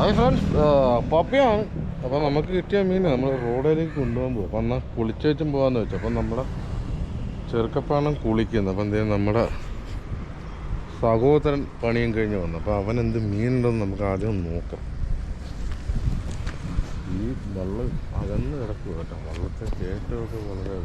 Hi friends പപ്പിയാണ്. അപ്പോൾ നമുക്ക് കിട്ടിയ മീൻ നമ്മൾ റോഡിലേക്ക് കൊണ്ടുപോകാൻ പോകും അപ്പം എന്നാൽ കുളിച്ചേറ്റും പോകാമെന്ന് വെച്ചു. അപ്പം നമ്മുടെ ചെറുക്കപ്പാണ് കുളിക്കുന്നത്. അപ്പം എന്തെങ്കിലും നമ്മുടെ സഹോദരൻ പണിയും കഴിഞ്ഞ് വന്നു. അപ്പോൾ അവൻ എന്ത് മീനുണ്ടെന്ന് നമുക്ക് ആദ്യം നോക്കാം. ഈ വെള്ളം അകന്ന് കിടക്കുക കേട്ടോ. വെള്ളത്തെ കയറ്റമൊക്കെ വളരെ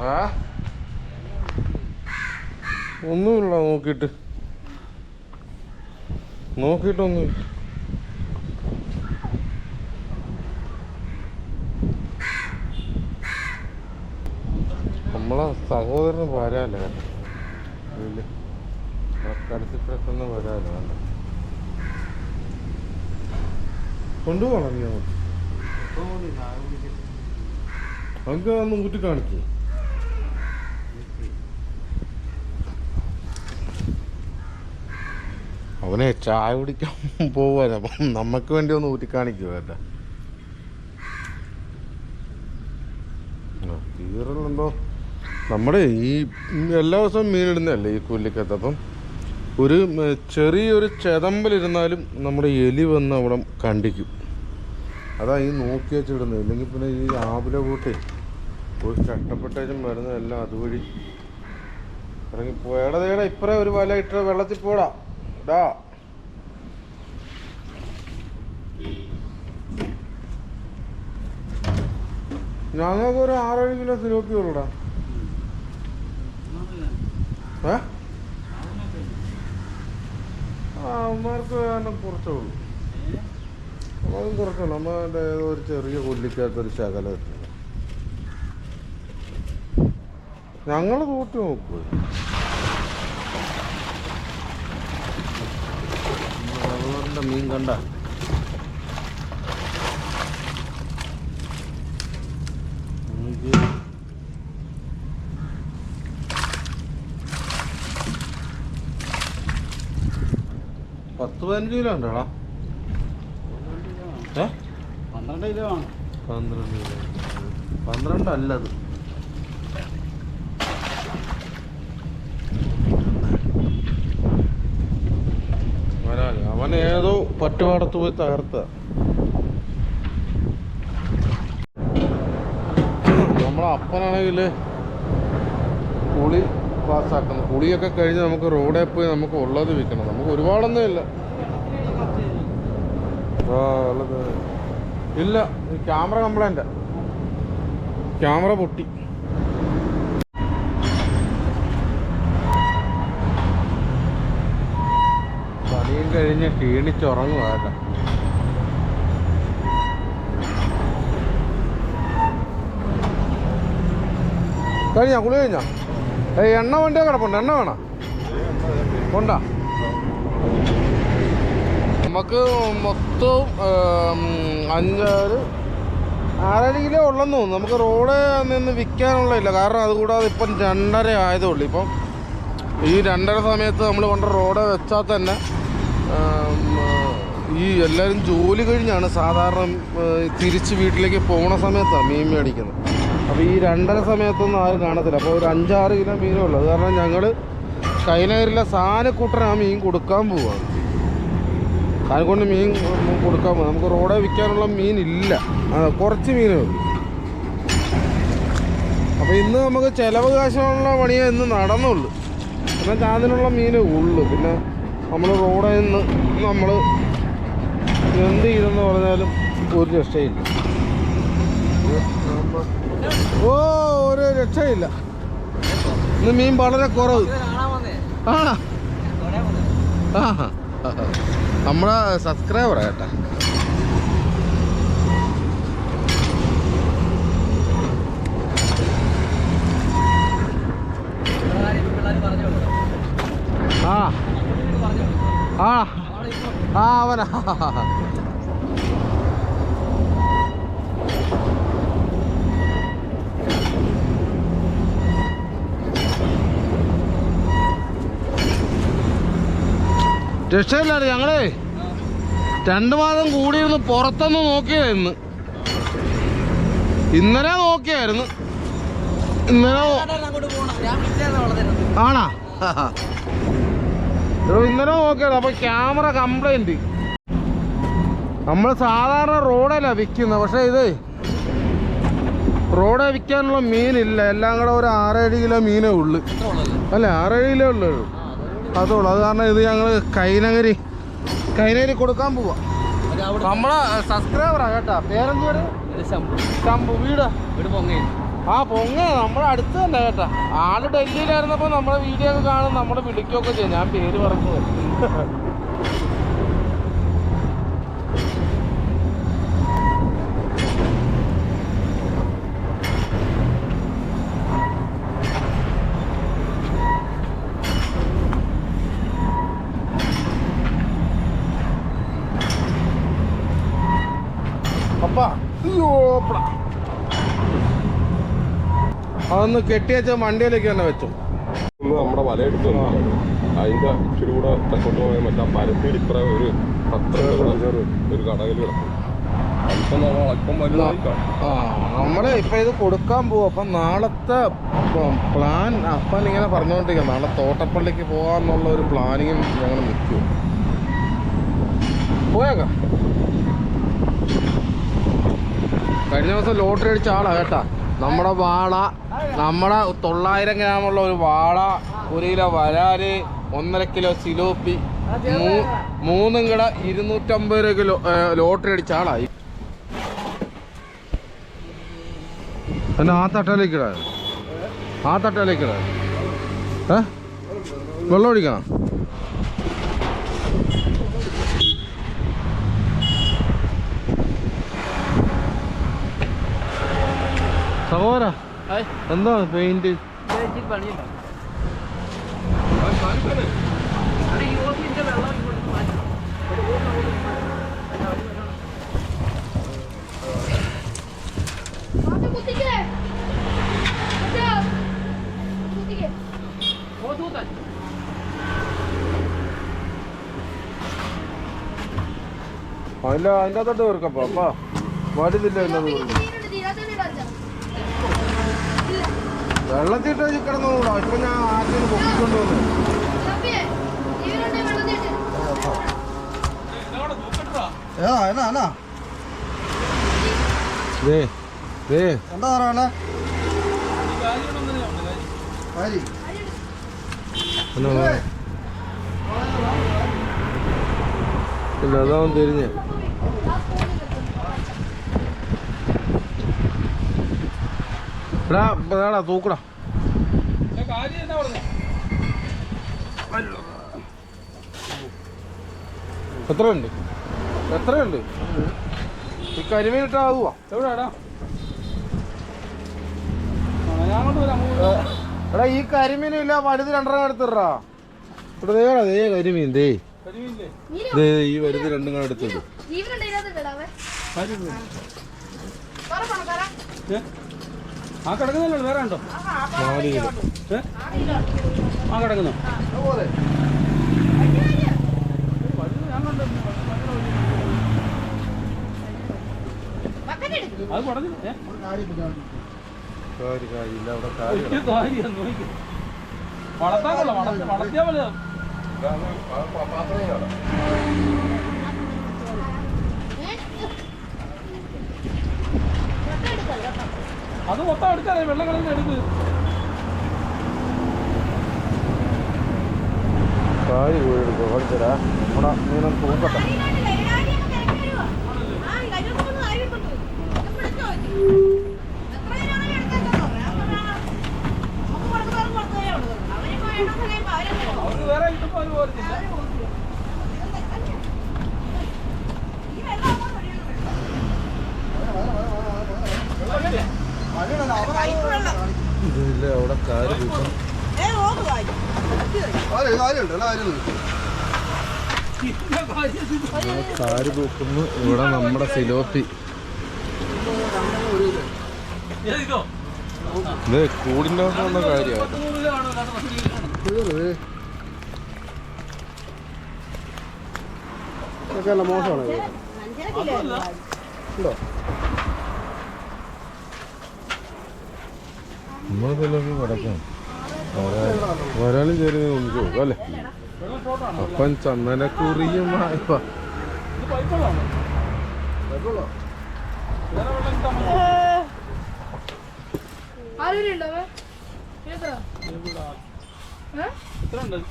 ആ? ഒന്നുമില്ല നോക്കിയിട്ട്. നോക്കിയിട്ടൊന്നുമില്ല. നമ്മളെ സഹോദരന് വരാല്ലേ കടിച്ചിട്ടൊന്ന് വരാല്ല വേണ്ട? കൊണ്ടുപോകണം നീ അങ്ങോട്ട്. നമുക്ക് ഒന്ന് ഊറ്റി അവനെ ചായ കുടിക്കാൻ പോവാൻ അപ്പം നമുക്ക് വേണ്ടി ഒന്ന് ഊറ്റി കാണിക്കുവല്ല തീറുന്നുണ്ടോ നമ്മുടെ ഈ എല്ലാ ദിവസവും മീനിടുന്നതല്ലേ ഈ കൂലിക്കത്ത് അപ്പം ഒരു ചെറിയൊരു ചെതമ്പലിരുന്നാലും നമ്മുടെ എലി വന്ന് അവിടെ കണ്ടിക്കും. അതാ ഈ നോക്കി വെച്ചിടുന്നത്. ഇല്ലെങ്കിൽ പിന്നെ ഈ ആവിലെ കൂട്ടി ഒരു ചട്ടപ്പെട്ടേച്ചും വരുന്നതെല്ലാം അതുവഴി ഇറങ്ങി പോയടാ തേടാ ഇപ്പറേ ഒരു വല ഇട്ട വെള്ളത്തിൽ പോടാ. ഡാ ഞങ്ങൾക്ക് ഒരു ആറേഴ് കിലോ സിലോപ്പി ഉള്ളടാ. ആ അവന്മാർക്ക് എണ്ണം കുറച്ചേ ഉള്ളൂ. അതും കുറച്ചുള്ളൂ അമ്മേന്റെ ഏതോ ഒരു ചെറിയ കൊല്ലിക്കകത്തൊരു ശകല. ഞങ്ങൾ കൂട്ടി നോക്കുക മീൻ കണ്ട. പത്ത് പതിനഞ്ച് കിലോ ഉണ്ടോടാ പന്ത്രണ്ട് കിലോ ആണ് പന്ത്രണ്ട് കിലോ പന്ത്രണ്ട് അല്ലത് വരാൽ അവൻ ഏതോ പട്ടുപാടത്ത് പോയി തകർത്ത. നമ്മളെ അപ്പനാണെങ്കിൽ കുളി പാസ്സാക്കുന്നത് കുളിയൊക്കെ കഴിഞ്ഞ് നമുക്ക് റോഡിൽ പോയി നമുക്ക് ഉള്ളത് വിൽക്കണം. നമുക്ക് ഒരുപാടൊന്നും ഇല്ല. ഇല്ല ക്യാമറ കംപ്ലൈന്റ് ക്യാമറ പൊട്ടി പണിയും കഴിഞ്ഞ് ക്ഷീണിച്ചുറങ്ങുക കഴിഞ്ഞ? കുളി കഴിഞ്ഞാ? ഏയ് എണ്ണ വണ്ടിയോ കിടപ്പുണ്ട്. എണ്ണ വേണം? കൊണ്ടാ നമുക്ക് മൊത്തം അഞ്ചാറ് ആറര കിലോ ഉള്ളെന്ന് തോന്നുന്നു. നമുക്ക് റോഡ് നിന്ന് വിൽക്കാനുള്ളതില്ല. കാരണം അതുകൂടാതെ ഇപ്പം രണ്ടര ആയതേ ഉള്ളൂ. ഇപ്പം ഈ രണ്ടര സമയത്ത് നമ്മൾ കൊണ്ട് റോഡ് വെച്ചാൽ തന്നെ ഈ എല്ലാവരും ജോലി കഴിഞ്ഞാണ് സാധാരണ തിരിച്ച് വീട്ടിലേക്ക് പോണ സമയത്താണ് മീൻ മേടിക്കുന്നത്. അപ്പോൾ ഈ രണ്ടര സമയത്തൊന്നും ആരും കാണത്തില്ല. അപ്പോൾ ഒരു അഞ്ചാറ് കിലോ മീനേ ഉള്ളൂ. അത് കാരണം ഞങ്ങൾ കൈനകരിലെ സാധനക്കൂട്ടൻ ആ മീൻ കൊടുക്കാൻ പോവാണ് സാനക്കൂട്ടിന് മീൻ കൊടുക്കാൻ പോകും നമുക്ക് റോഡേ വിൽക്കാനുള്ള മീൻ ഇല്ല. കുറച്ച് മീനേ ഉള്ളൂ. അപ്പോൾ ഇന്ന് നമുക്ക് ചിലവ് കാശുള്ള പണിയേ ഇന്ന് നടന്നുള്ളൂ. എന്നാൽ അതിനുള്ള മീനേ ഉള്ളൂ. പിന്നെ നമ്മൾ റോഡിൽ നിന്ന് നമ്മൾ എന്ത് ചെയ്തെന്ന് പറഞ്ഞാലും ഒരു രക്ഷയില്ല. ഓ ഒരു രക്ഷയില്ല. ഇന്ന് മീൻ വളരെ കുറവ്. ആണോ ആ നമ്മുടെ സബ്സ്ക്രൈബറാ കേട്ടാ ആ ആ അവനാ രക്ഷയില്ലാതെ ഞങ്ങളേ. രണ്ടു മാസം കൂടിയിരുന്ന് പുറത്തൊന്ന് നോക്കിയായിരുന്നു. ഇന്നലെ നോക്കിയായിരുന്നു. ഇന്നലെ ആണാ? ഇന്നലെ നോക്കിയായിരുന്നു. അപ്പൊ ക്യാമറ കംപ്ലൈന്റ് നമ്മൾ സാധാരണ റോഡല്ല വിൽക്കുന്നത്. പക്ഷെ ഇത് റോഡെ വിൽക്കാനുള്ള മീനില്ല. എല്ലാം കൂടെ ഒരു ആറേഴ് കിലോ മീനേ ഉള്ളു. അല്ല? ആറേഴ് കിലോ ഉള്ളു. അതുള്ളൂ. അത് കാരണം ഇത് ഞങ്ങൾ കൈനഗരി കൈനഗരി കൊടുക്കാൻ പോവാ. നമ്മളെ സബ്സ്ക്രൈബറാ കേട്ടാ. പേരെന്ത് പേര്? ശംഭു. വീട്? ആ പൊങ്ങ. നമ്മുടെ അടുത്ത് തന്നെ കേട്ടാ. ആൾ ഡൽഹിയിലായിരുന്നപ്പോ നമ്മുടെ വീഡിയോ ഒക്കെ കാണും നമ്മളെ വിളിക്കുകയൊക്കെ ചെയ്യും. ഞാൻ പേര് പറഞ്ഞു പോയി. അപ്പാ അയ്യോ പ്ല. അതൊന്ന് കെട്ടിയച്ച വണ്ടിയിലേക്ക് തന്നെ വെച്ചു. നമ്മുടെ വലയെടുത്ത് അതിന്റെ ഇച്ചിരി കൂടെ തെക്കോട്ട് പോയാൽ മറ്റേ പരത്തിയിൽ ഇത്ര ഒരു പത്ര ഒരു കടകളിൽ കിടക്കും. നമ്മൾ ഇപ്പൊ ഇത് കൊടുക്കാൻ പോവും. അപ്പൊ നാളത്തെ പ്ലാൻ അപ്പൻ ഇങ്ങനെ പറഞ്ഞുകൊണ്ടിരിക്കുക നാളെ തോട്ടപ്പള്ളിക്ക് പോകാന്നുള്ള ഒരു പ്ലാനിങ്ങും ഞങ്ങൾ നിൽക്കും പോയേക്കാം. കഴിഞ്ഞ ദിവസം ലോട്ടറി അടിച്ച ആളാ കേട്ടാ. നമ്മുടെ വാള നമ്മുടെ തൊള്ളായിരം ഗ്രാമുള്ള ഒരു വാള ഒരു കിലോ വരാൽ ഒന്നര കിലോ സിലോപ്പി മൂന്നും കിട ഇരുന്നൂറ്റമ്പത് രൂപ കിലോ ലോട്ടറി അടിച്ച ആളായി. എന്നാ ആ തട്ടയിലേക്ക് ഇടാ. ആ തട്ടയിലേക്ക് ഇടാ. ഏ? വെള്ളം ഒഴിക്കണം സഹോദര എന്താണ് പെയിന്റ് പണിയുണ്ടോ അവിടെ ഈ ഓസിന്റെ വെള്ളം ഇങ്ങോട്ട് മാറ്റണം ആദ്യം കുത്തിക്ക്. കുത്താ. കുത്തിക്ക്. ഓസ് പെയിന്റ് അല്ല അതിന്റെ അകത്തോട്ട് തീർക്കപ്പോ അപ്പാ. വലുതില്ല എന്നത് വെള്ളത്തിട്ട് കിടന്നുകൂടാ ഇപ്പൊ ഞാൻ ആദ്യം പൊക്കിക്കൊണ്ട് വന്നു. എന്താ പറയണേ. ഇല്ല? അതാവും തിരിഞ്ഞ്. എടാ എടാ തൂക്കടാ എത്രയുണ്ട് എത്രയുണ്ട് ഈ കരിമീൻ ഇട്ടാകുവാ എടാ ഈ കരിമീനും ഇല്ല വലുത് രണ്ടര എടുത്തിടാ ഇവിടെ ദേ കരിമീൻ ദേ ഈ വലുത് രണ്ടും കൂടെ എടുത്തത് ആ കിടക്കുന്നല്ലോ വേറെ ഉണ്ടോ? നാല് കിലോ? ആ കിടക്കുന്നു. വളർത്തിയാ അത് പറഞ്ഞു ഏ? കാര്യം കാര്യമില്ല അവിടെ ഒരു കാര്യം കാര്യം നോക്കി. വളർത്താൻ കൊള്ളാം വളർത്ത വളർത്തിയാൽ മതി ഏ? ബക്കറ്റ് എടുക്കാം, കേട്ടോ. അത് മൊത്തം എടുക്കാതെ വെള്ളം കളഞ്ഞ് എടുക്ക് കാര്യം പോയി എടുക്കുക കാണിച്ചടാ നമ്മുടെ മീനൊന്ന് തൂക്കട്ടെ ഇതിനകത്തില്ല, ഇതിനകത്ത് അങ്ങ് തിരക്കി വരുവാ. ആ, ഇതിനകത്ത് ഒന്ന് ആരും കൊണ്ട് പോയി. ഇത് പിടിച്ചോ. എത്ര ഇതിനാണെങ്കിലും എടുത്തേക്കാൻ പറയാം. ഞാൻ പറയാം. നമുക്ക് കൊടുക്കുന്നവർക്ക് കൊടുത്തതേ ഉള്ളൂ. അവരിപ്പോ വേണമെന്ന് കഴിയുമ്പോ അവരെന്ത് ചെയ്യും? അവർക്ക് വേറെ കിട്ടുമ്പോൾ അവർ പോരത്തില്ല ഈ വെള്ളം അങ്ങോട്ട് ഒഴുകണം. പൈപ്പ് വെള്ളം. ഇല്ല അവിടെ കാര്യം കിട്ടും ഏ, ഓട് വായി. കാര്യമുണ്ട് കാര്യമുണ്ട് കാര് തൂക്കുന്നു ഇവിടെ നമ്മുടെ സിലോപ്പി. ഇതോ കൂടിന്റെ വന്ന കാര്യമാണ്? ഇതൊക്കെ മോശമാണ് അതല്ല. ഉണ്ടോ? കിടക്കാം ഒരാൾ കയറി നമുക്ക് പോകാം അല്ലേ? അപ്പം ചന്ദനക്കുറിയുമായ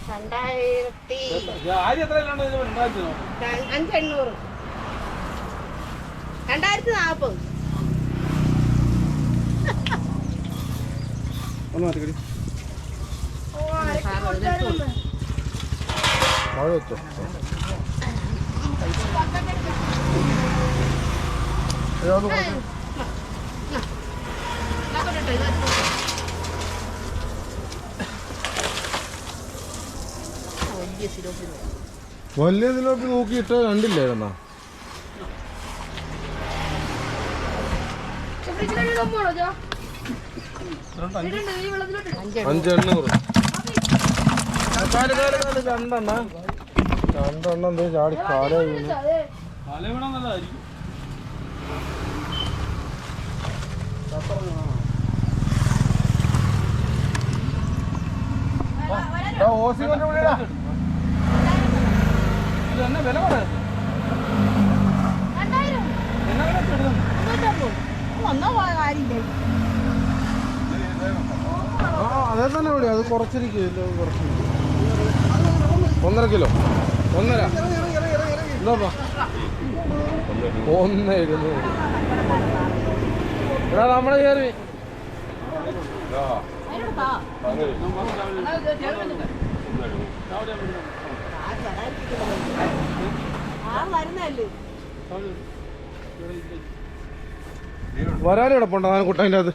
രണ്ടായിരത്തി അഞ്ചെണ്ണൂറ് രണ്ടായിരത്തി നാൽപ്പത് ഒന്ന് മാറ്റിക്കടി. മഴ വെച്ചോ വലിയ സിലോപ്പിന് വലിയ ഇതിലോട്ട് നോക്കിയിട്ട് കണ്ടില്ലായിരുന്നാ? അഞ്ചെണ്ണൂറ് ചാടി അതേ തന്നെ വിളി. അത് കുറച്ചിരിക്കും. കുറച്ചിരിക്കും. ഒന്നര കിലോ. ഒന്നര. എന്താ ഒന്ന് എഴുന്നൂറ് എടാ നമ്മളെ കയറി വരാനും കിടപ്പുണ്ടോ? ആ കുട്ടതിന്റെ അത്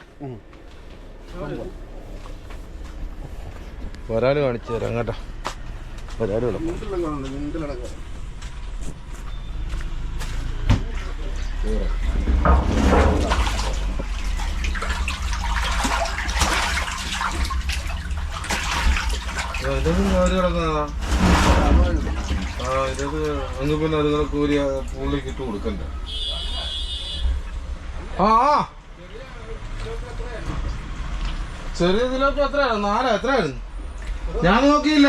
വരാൽ കാണിച്ചു തരാം കേട്ടോ. ഒരാൾ കിടക്കുന്നതാ കൊടുക്കണ്ട. ചെറിയ ഇതിലൊക്കെ എത്രയാണ് നാലാ എത്രയായിരുന്നു? ഞാൻ നോക്കിയില്ല.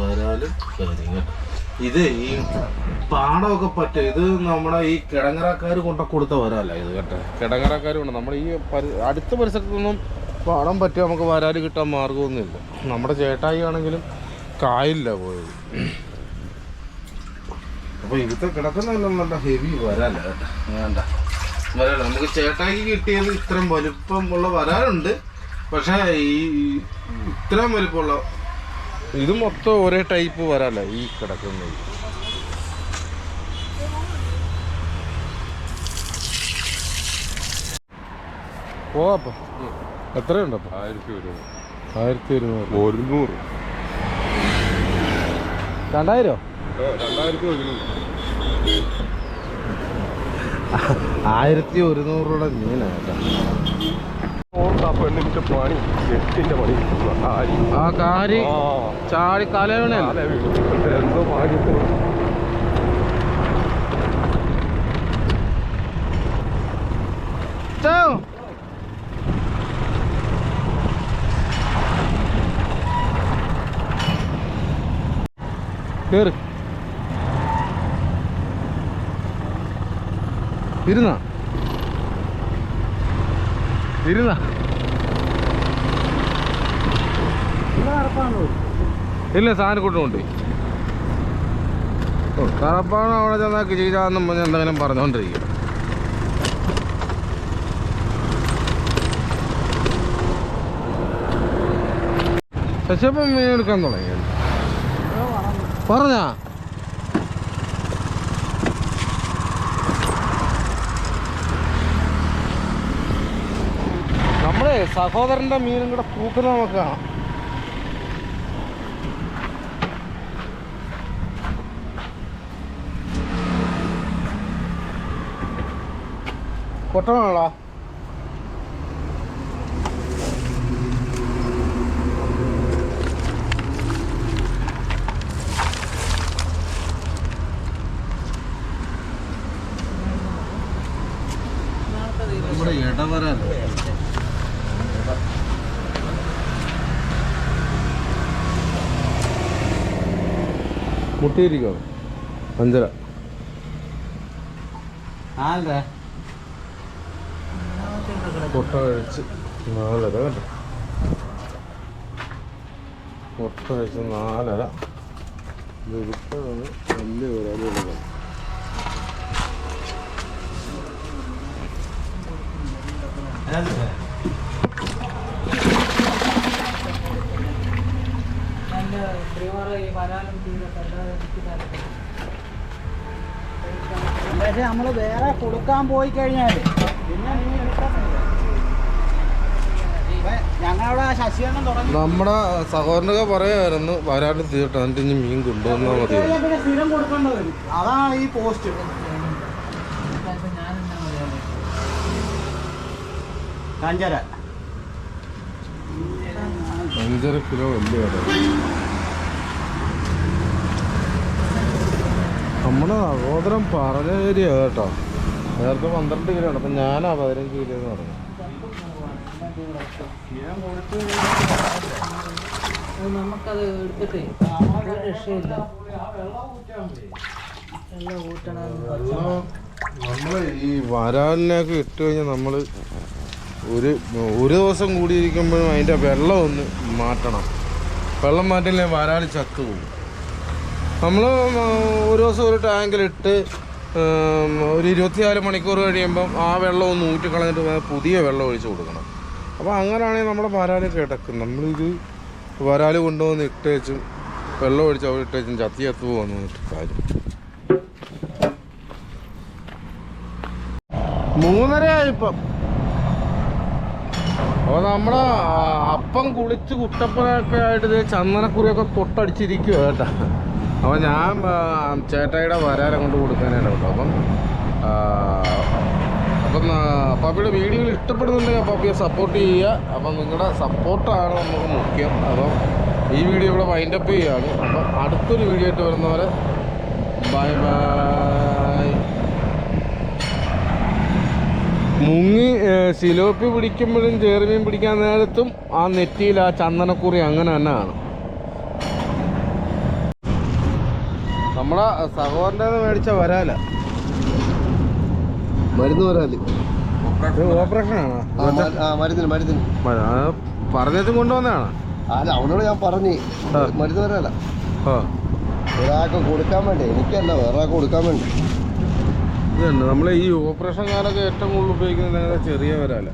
വരാലും ഇത് ഈ പാടമൊക്കെ പറ്റും. ഇത് നമ്മുടെ ഈ കിടങ്ങറക്കാർ കൊണ്ട കൊടുത്ത വരാല്ല ഇത് കേട്ടെ. കിടങ്ങറക്കാർ കൊണ്ട്. നമ്മുടെ ഈ അടുത്ത പരിസരത്തൊന്നും പാടം പറ്റി നമുക്ക് വരാൽ കിട്ടാൻ മാർഗമൊന്നുമില്ല. നമ്മുടെ ചേട്ടായി ആണെങ്കിലും കായില്ല പോയത്. അപ്പൊ ഇവിടുത്തെ കിടക്കുന്നതെല്ലാം നല്ല ഹെവി വരാല വേണ്ട. വരാല നമുക്ക് ചേട്ടായിക്ക് കിട്ടിയത് ഇത്രയും വലുപ്പം ഉള്ള വരാലുണ്ട് പക്ഷേ ഈ ഇത്രയും വലുപ്പമുള്ള ഇത് മൊത്തം ഒരേ ടൈപ്പ് വരാല ഈ കിടക്കുന്നത്. പോവാപ്പ എത്രയുണ്ടപ്പോ ആയിരത്തി ഒരുന്നൂറ്. ആയിരത്തി ഒരുന്നൂറ്. ഒരുന്നൂറ്. രണ്ടായിരോ? ആയിരത്തി ഒരുന്നൂറ്. രൂപ ആ പെണ്ണിന്റെ പണി എട്ടിന്റെ പണി. ആ കാരി ചാടി കലവണല്ലേ തല വീണു. എന്തോ ഭാഗ്യത്തിന്. കേറ്. ഇരുന്ന. ഇരുന്നാ. ഇല്ല സാധനക്കൂട്ടുണ്ട് കറപ്പാണ് അവിടെ ചെന്നാക്കി ചെയ്താന്നും പറഞ്ഞ് എന്തെങ്കിലും പറഞ്ഞുകൊണ്ടിരിക്കും ശശിയപ്പം മീൻ എടുക്കാൻ തുടങ്ങി പറഞ്ഞാ. സഹോദരന്റെ മീനും കൂടെ തൂക്കുന്ന നമുക്ക് കാണാം. കൊട്ടണോടാ മുട്ടിയിരിക്കോ അഞ്ചര മുട്ട കഴിച്ച് നാലര കേട്ടോ മുട്ട കഴിച്ച് നാലര. വിട്ടതാണ് വലിയ വരാതി കൊടുക്കണം പക്ഷെ നമ്മൾ വേറെ കൊടുക്കാൻ പോയി കഴിഞ്ഞാൽ പിന്നെ നീ ഞങ്ങളവിടെ തുടങ്ങി. നമ്മുടെ സഹോദരനൊക്കെ പറയായിരുന്നു വരാണ്ട് തീർട്ട് എന്നിട്ട് ഇനി മീൻ കൊണ്ടുവന്നാൽ മതി. കഴിഞ്ഞാൽ സ്ഥിരം അതാണ് ഈ പോസ്റ്റ്. അഞ്ചര അഞ്ചര കിലോ വലിയ കട. നമ്മുടെ സഹോദരം പറഞ്ഞ ഏരിയ കേട്ടോ. നേരത്തെ പന്ത്രണ്ട് കിലോ ഉണ്ട് അപ്പം ഞാനാ പതിനഞ്ച് കിലോ എന്ന് പറഞ്ഞു നമുക്കത് എടുത്തിട്ടേ. ഒരു രക്ഷയില്ല. നമ്മൾ ഈ വരാലിനൊക്കെ ഇട്ട് കഴിഞ്ഞാൽ നമ്മൾ ഒരു ഒരു ദിവസം കൂടിയിരിക്കുമ്പോഴും അതിന്റെ വെള്ളം ഒന്ന് മാറ്റണം. വെള്ളം മാറ്റില്ലേ വരാൽ ചത്തു പോകും നമ്മൾ ഒരു ദിവസം ഒരു ടാങ്കിലിട്ട് ഒരു ഇരുപത്തിനാല് മണിക്കൂർ കഴിയുമ്പം ആ വെള്ളം ഒന്ന് ഊറ്റിക്കളഞ്ഞിട്ട് പുതിയ വെള്ളം ഒഴിച്ച് കൊടുക്കണം. അപ്പോൾ അങ്ങനെയാണെങ്കിൽ നമ്മുടെ വരാൽ കിടക്കും നമ്മളിത് വരാൽ കൊണ്ടുവന്ന് ഇട്ടേച്ചും വെള്ളം ഒഴിച്ച് അവിടെ ഇട്ടേച്ചും ചത്തി ചത്തു പോകുന്നു എന്നിട്ട് കാര്യം. മൂന്നരയായിപ്പം. അപ്പോൾ നമ്മുടെ അപ്പം കുളിച്ച് കുട്ടപ്പനൊക്കെ ആയിട്ട് ചന്ദനക്കുറിയൊക്കെ തൊട്ടടിച്ചിരിക്കുക കേട്ടോ. അപ്പോൾ ഞാൻ ചേട്ടായിയുടെ വരാൻ അങ്ങോട്ട് കൊടുക്കാനായിട്ട് കേട്ടോ. അപ്പം അപ്പം പപ്പിയുടെ വീഡിയോയിൽ ഇഷ്ടപ്പെടുന്നുണ്ടെങ്കിൽ പപ്പിയെ സപ്പോർട്ട് ചെയ്യുക. അപ്പം നിങ്ങളുടെ സപ്പോർട്ടാണ് നമുക്ക് മുഖ്യം. അപ്പം ഈ വീഡിയോ ഇവിടെ വൈൻഡപ്പ് ചെയ്യുകയാണ്. അപ്പം അടുത്തൊരു വീഡിയോ ആയിട്ട് വരുന്നവരെ ബൈ ബൈ മുങ്ങി സിലോപ്പി പിടിക്കുമ്പോഴും ചേർമീൻ പിടിക്കാൻ നേരത്തും ആ നെറ്റിയിൽ ആ ചന്ദനക്കുറി അങ്ങനെ തന്നെ ആണ് നമ്മളെ സഹോദരന്റെ മേടിച്ച വരാല. മരുന്ന് വരാൽ. ഓപ്പറേഷൻ ആണോ മരുന്നിന് മരുന്നിന്. കൊണ്ടുവന്നതാണ്? അല്ല അവനോട് ഞാൻ പറഞ്ഞു. മരുന്ന് വരാല. ഒരാൾക്ക് കൊടുക്കാൻ വേണ്ടി? എനിക്കല്ല വേറെ ആൾക്ക് കൊടുക്കാൻ വേണ്ടി? നമ്മളെ നമ്മൾ ഈ ഓപ്പറേഷൻ കാലൊക്കെ ഏറ്റവും കൂടുതൽ ഉപയോഗിക്കുന്നത് ചെറിയ വരാല.